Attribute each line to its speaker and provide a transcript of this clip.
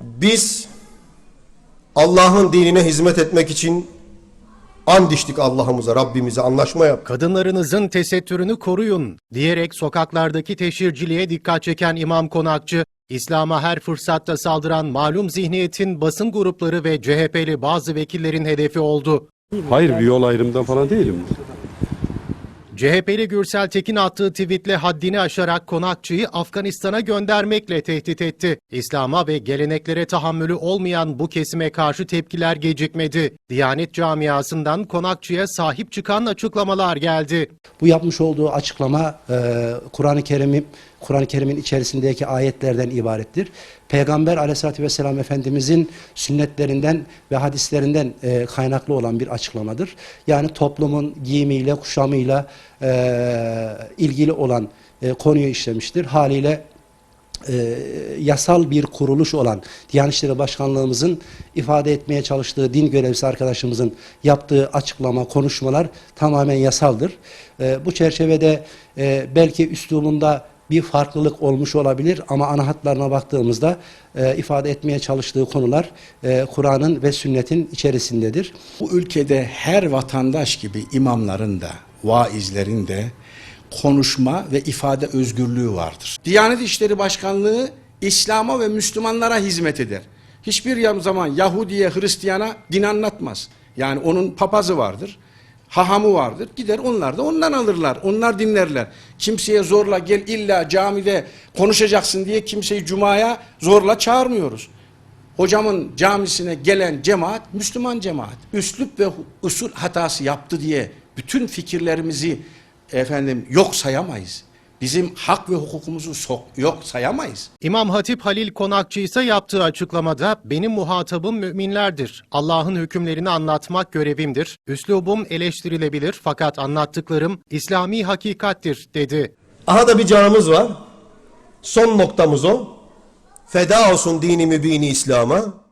Speaker 1: Biz Allah'ın dinine hizmet etmek için and içtik Allah'ımıza, Rabbimize anlaşma yaptık.
Speaker 2: Kadınlarınızın tesettürünü koruyun diyerek sokaklardaki teşhirciliğe dikkat çeken İmam Konakçı, İslam'a her fırsatta saldıran malum zihniyetin basın grupları ve CHP'li bazı vekillerin hedefi oldu.
Speaker 3: Hayır bir yol ayrımından falan değilim.
Speaker 2: CHP'li Gürsel Tekin attığı tweetle haddini aşarak Konakçı'yı Afganistan'a göndermekle tehdit etti. İslam'a ve geleneklere tahammülü olmayan bu kesime karşı tepkiler gecikmedi. Diyanet camiasından Konakçı'ya sahip çıkan açıklamalar geldi.
Speaker 4: Bu yapmış olduğu açıklama e, Kur'an-ı Kerim'in Kur'an-ı Kerim'in içerisindeki ayetlerden ibarettir. Peygamber Aleyhisselatü vesselam Efendimizin sünnetlerinden ve hadislerinden e, kaynaklı olan bir açıklamadır. Yani toplumun giyimiyle, kuşamıyla e, ilgili olan e, konuyu işlemiştir. Haliyle e, yasal bir kuruluş olan Diyanet İşleri Başkanlığımızın ifade etmeye çalıştığı din görevlisi arkadaşımızın yaptığı açıklama, konuşmalar tamamen yasaldır. E, bu çerçevede e, belki üslubunda bir farklılık olmuş olabilir ama ana hatlarına baktığımızda e, ifade etmeye çalıştığı konular e, Kur'an'ın ve sünnetin içerisindedir.
Speaker 5: Bu ülkede her vatandaş gibi imamların da, vaizlerin de konuşma ve ifade özgürlüğü vardır. Diyanet İşleri Başkanlığı İslam'a ve Müslümanlara hizmet eder. Hiçbir zaman Yahudiye, Hristiyana din anlatmaz. Yani onun papazı vardır, hahamı vardır. Gider onlar da ondan alırlar, onlar dinlerler. Kimseye zorla gel illa camide konuşacaksın diye kimseyi cumaya zorla çağırmıyoruz. Hocamın camisine gelen cemaat Müslüman cemaat. Üslup ve usul hatası yaptı diye bütün fikirlerimizi efendim yok sayamayız. Bizim hak ve hukukumuzu sok, yok sayamayız.
Speaker 2: İmam Hatip Halil Konakçı ise yaptığı açıklamada benim muhatabım müminlerdir. Allah'ın hükümlerini anlatmak görevimdir. Üslubum eleştirilebilir fakat anlattıklarım İslami hakikattir dedi.
Speaker 1: Aha da bir canımız var. Son noktamız o. Feda olsun dini mübini İslam'a.